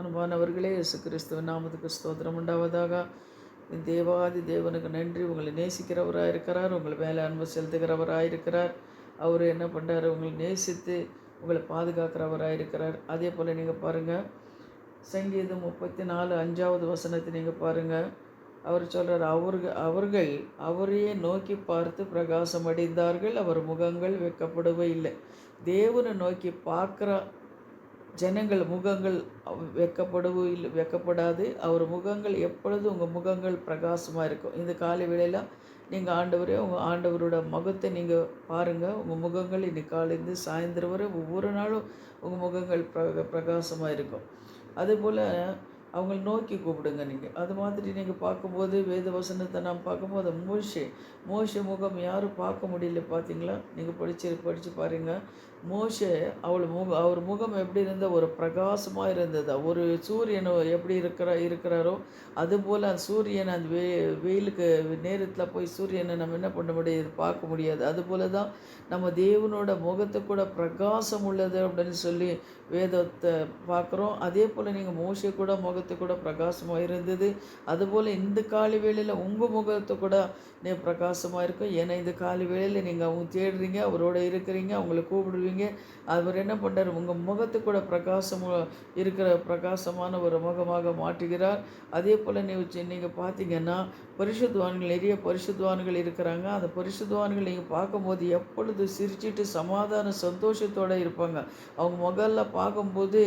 அன்பானவர்களே இயேசு கிறிஸ்துவ நாமத்துக்கு ஸ்தோத்திரம் உண்டாவதாக. தேவாதி தேவனுக்கு நன்றி. உங்களை நேசிக்கிறவராக இருக்கிறார் உங்களை மேலே அன்பு செலுத்துகிறவராக இருக்கிறார் அவர் என்ன பண்ணுறாரு உங்களை நேசித்து உங்களை பாதுகாக்கிறவராக இருக்கிறார் அதே போல் நீங்கள் பாருங்கள் சங்கீதம் முப்பத்தி நாலு அஞ்சாவது வசனத்தை நீங்கள் பாருங்கள் அவர் சொல்கிறார் அவர்கள் அவர்கள் அவரையே நோக்கி பார்த்து பிரகாசம் அடைந்தார்கள். அவர் முகங்கள் வெக்கப்படவே இல்லை. தேவனை நோக்கி பார்க்குற ஜனங்கள் முகங்கள் அவ் வெக்கப்படவோ இல்லை வெக்கப்படாது. அவர் முகங்கள் எப்பொழுதும் உங்கள் முகங்கள் பிரகாசமாக இருக்கும். இந்த காலை வேளையில் நீங்கள் ஆண்டவரே உங்கள் ஆண்டவரோட முகத்தை நீங்கள் பாருங்கள் உங்கள் முகங்கள் இன்னைக்கு காலையிலேருந்து சாயந்தரம் வரை ஒவ்வொரு நாளும் உங்கள் முகங்கள் பிர பிரகாசமாக இருக்கும். அதுபோல் அவங்கள நோக்கி கூப்பிடுங்க நீங்கள் அது மாதிரி நீங்கள் பார்க்கும்போது வேத வசனத்தை நாம் பார்க்கும்போது மோஷே மோஷே முகம் யாரும் பார்க்க முடியல பார்த்தீங்களா நீங்கள் படிச்சு படித்து பாருங்கள் மோஷே அவள் முக அவர் முகம் எப்படி இருந்தால் ஒரு பிரகாசமாக இருந்தது. ஒரு சூரியன் எப்படி இருக்கிற இருக்கிறாரோ அதுபோல் அந்த சூரியன் அந்த வெ வெயிலுக்கு நேரத்தில் போய் சூரியனை நம்ம என்ன பண்ண முடியாது பார்க்க முடியாது. அதுபோல தான் நம்ம தேவனோட முகத்தை கூட பிரகாசம் உள்ளது அப்படின்னு சொல்லி வேதத்தை பார்க்குறோம். அதே போல் நீங்கள் மோஷே கூட முகத்து கூட பிரகாசமாக இருந்தது அதுபோல் இந்த காலி வேளையில் உங்கள் முகத்து கூட நீ பிரகாசமாக இருக்கும் ஏன்னா இந்த காலி வேளையில் நீங்கள் அவங்க தேடுறீங்க அவரோட இருக்கிறீங்க அவங்கள கூப்பிடுவீங்க. அவர் என்ன பண்ணுறாரு உங்கள் முகத்து கூட பிரகாசம் இருக்கிற பிரகாசமான ஒரு முகமாக மாற்றுகிறார். அதே போல் நீ நீங்கள் பார்த்தீங்கன்னா பரிசுத்வான்கள் நிறைய பரிசுத்வான்கள் இருக்கிறாங்க. அந்த பரிசுத்வான்கள் நீங்கள் பார்க்கும்போது எப்பொழுது சிரிச்சிட்டு சமாதான சந்தோஷத்தோடு இருப்பாங்க. அவங்க முகல்ல பார்க்கும்போது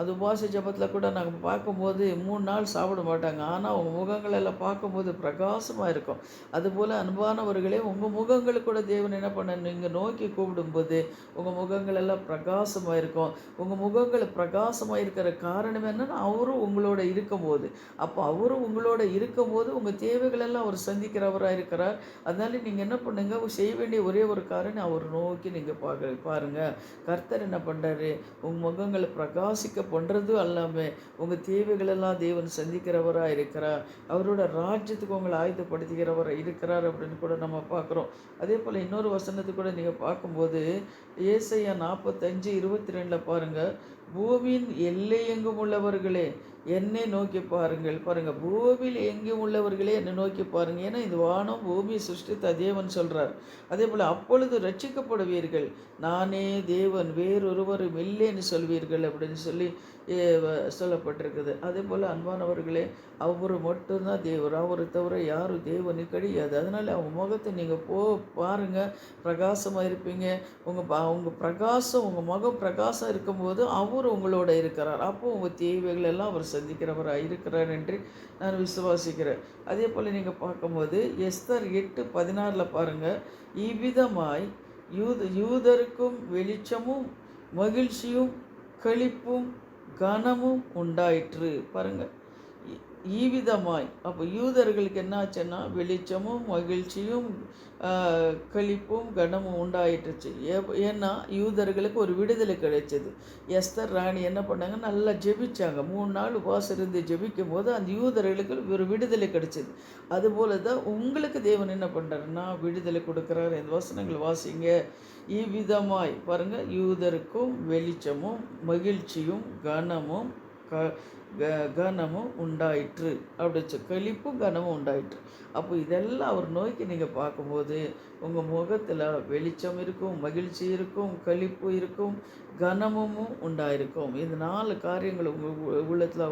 அது உபாச ஜபத்தில் கூட நாங்கள் பார்க்கும்போது மூணு நாள் சாப்பிட மாட்டாங்க. ஆனால் உங்கள் முகங்களெல்லாம் பார்க்கும்போது பிரகாசமாக இருக்கும். அதுபோல் அன்பானவர்களே உங்கள் முகங்கள் கூட தேவன் என்ன பண்ண நீங்கள் நோக்கி கூப்பிடும்போது உங்கள் முகங்களெல்லாம் பிரகாசமாக இருக்கும். உங்கள் முகங்கள் பிரகாசமாக இருக்கிற காரணம் என்னென்னா அவரும் உங்களோட இருக்கும்போது. அப்போ அவரும் உங்களோட இருக்கும்போது உங்கள் தேவைகளெல்லாம் அவர் சந்திக்கிறவராக இருக்கிறார். அதனால நீங்கள் என்ன பண்ணுங்கள் செய்ய வேண்டிய ஒரே ஒரு காரணம் அவர் நோக்கி நீங்கள் பார்க்க பாருங்கள் கர்த்தர் என்ன பண்ணுறாரு உங்கள் முகங்களை பிரகாசிக்க பண்ணுறதும் அல்லாமல் உங்கள் தேவைகள் தேவைகளெல்லாம் தேவன் சந்திக்கிறவராக இருக்கிறார். அவரோட ராஜ்யத்துக்கு உங்களை ஆயுதப்படுத்திக்கிறவராக இருக்கிறார் அப்படின்னு கூட நம்ம பார்க்குறோம். அதே போல் இன்னொரு வசனத்தை கூட நீங்கள் பார்க்கும்போது ஏசையா நாற்பத்தஞ்சு இருபத்தி ரெண்டில் பாருங்கள் பூமியின் எல்லை எங்கும் உள்ளவர்களே என்னை நோக்கி பாருங்கள். பாருங்கள் பூமியில் எங்கும் உள்ளவர்களே என்னை நோக்கி பாருங்கள் ஏன்னா இந்த வானம் பூமி சிருஷ்டித்த தேவன் சொல்கிறார் அதே போல் அப்பொழுது ரட்சிக்கப்படுவீர்கள். நானே தேவன் வேறொருவரும் இல்லைன்னு சொல்வீர்கள் அப்படின்னு சொல்லி சொல்லப்பட்டிருக்குது. அதே போல் அன்பானவர்களே அவர் மட்டும்தான் தேவர். அவரை தவிர யாரும் தேவனு கிடையாது. அதனால் அவங்க முகத்தை நீங்கள் போ பாருங்கள் பிரகாசமாக இருப்பீங்க. உங்கள் உங்கள் பிரகாசம் உங்கள் முகம் பிரகாசம் இருக்கும்போது அவர் உங்களோட இருக்கிறார். அப்போ உங்கள் தேவைகள் எல்லாம் அவர் சந்திக்கிறவராக இருக்கிறார் என்று நான் விசுவாசிக்கிறேன். அதே போல் நீங்கள் பார்க்கும்போது எஸ்தர் எட்டு பதினாறில் பாருங்கள் இவ்விதமாய் யூத யூதருக்கும் வெளிச்சமும் மகிழ்ச்சியும் களிப்பும் கனமும் உண்டாயிற்று. பாருங்கள் ஈவிதமாய் அப்போ யூதர்களுக்கு என்னாச்சுன்னா வெளிச்சமும் மகிழ்ச்சியும் களிப்பும் கனமும் உண்டாயிட்டுச்சு. ஏன்னா யூதர்களுக்கு ஒரு விடுதலை கிடைச்சது. எஸ்தர் ராணி என்ன பண்ணாங்க? நல்லா ஜெபிச்சாங்க. மூணு நாள் உபாசம் இருந்து ஜெபிக்கும் போது அந்த யூதர்களுக்கு ஒரு விடுதலை கிடைச்சது. அதுபோல தான் உங்களுக்கு தேவன் என்ன பண்ணுறாருன்னா விடுதலை கொடுக்குறாரு. இந்த வசனங்கள் வாசிங்க. இவ்விதமாய். பாருங்கள் யூதருக்கும் வெளிச்சமும் மகிழ்ச்சியும் கனமும் க க கனமும் உண்டாயிற்று. அப்படி கழிப்பும் கனமும் உண்டாயிற்று. அப்போ இதெல்லாம் அவர் நோய்க்கு நீங்கள் பார்க்கும்போது உங்கள் முகத்தில் வெளிச்சம் இருக்கும் மகிழ்ச்சி இருக்கும் கழிப்பு இருக்கும் கனமும் உண்டாயிருக்கும். இந்த நாலு காரியங்கள் உங்கள் உள்ளத்தில்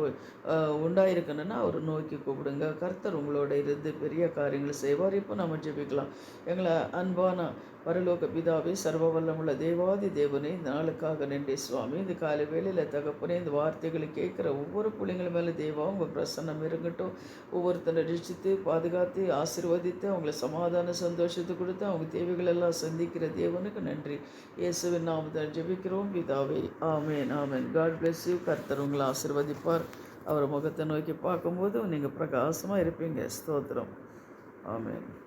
உண்டாயிருக்கணும்னா அவர் நோக்கி கூப்பிடுங்க. கர்த்தர் உங்களோட இருந்து பெரிய காரியங்களை செய்வார். இப்போ நம்ம ஜெபிக்கலாம். எங்களை அன்பான பரலோக பிதாவே சர்வ வல்லமுள்ள தேவாதி தேவனே இந்த நாளுக்காக நன்றி சுவாமி. இந்த காலை வேளையில் தகப்பனே இந்த வார்த்தைகளை கேட்குற ஒவ்வொரு பிள்ளைங்கள் மேலே தேவா உங்கள் பிரசன்னம் இருங்கட்டும் ஒவ்வொருத்தரை ரசித்து பாதுகாத்து ஆசிர்வதித்து அவங்களை சமாதான சந்தோஷத்தை கொடுத்து அவங்க தேவைகள் எல்லாம் சந்திக்கிற தேவனுக்கு நன்றி. இயேசுவின் நாமத்தில் ஜெபிக்கிறோம். பிதாவே ஆமேன் ஆமேன். காட் பிளெஸ் யூ கர்த்தர் உங்களை ஆசிர்வதிப்பார். அவர் முகத்தை நோக்கி பார்க்கும்போது நீங்கள் பிரகாசமாக இருப்பீங்க. ஸ்தோத்திரம். ஆமேன்.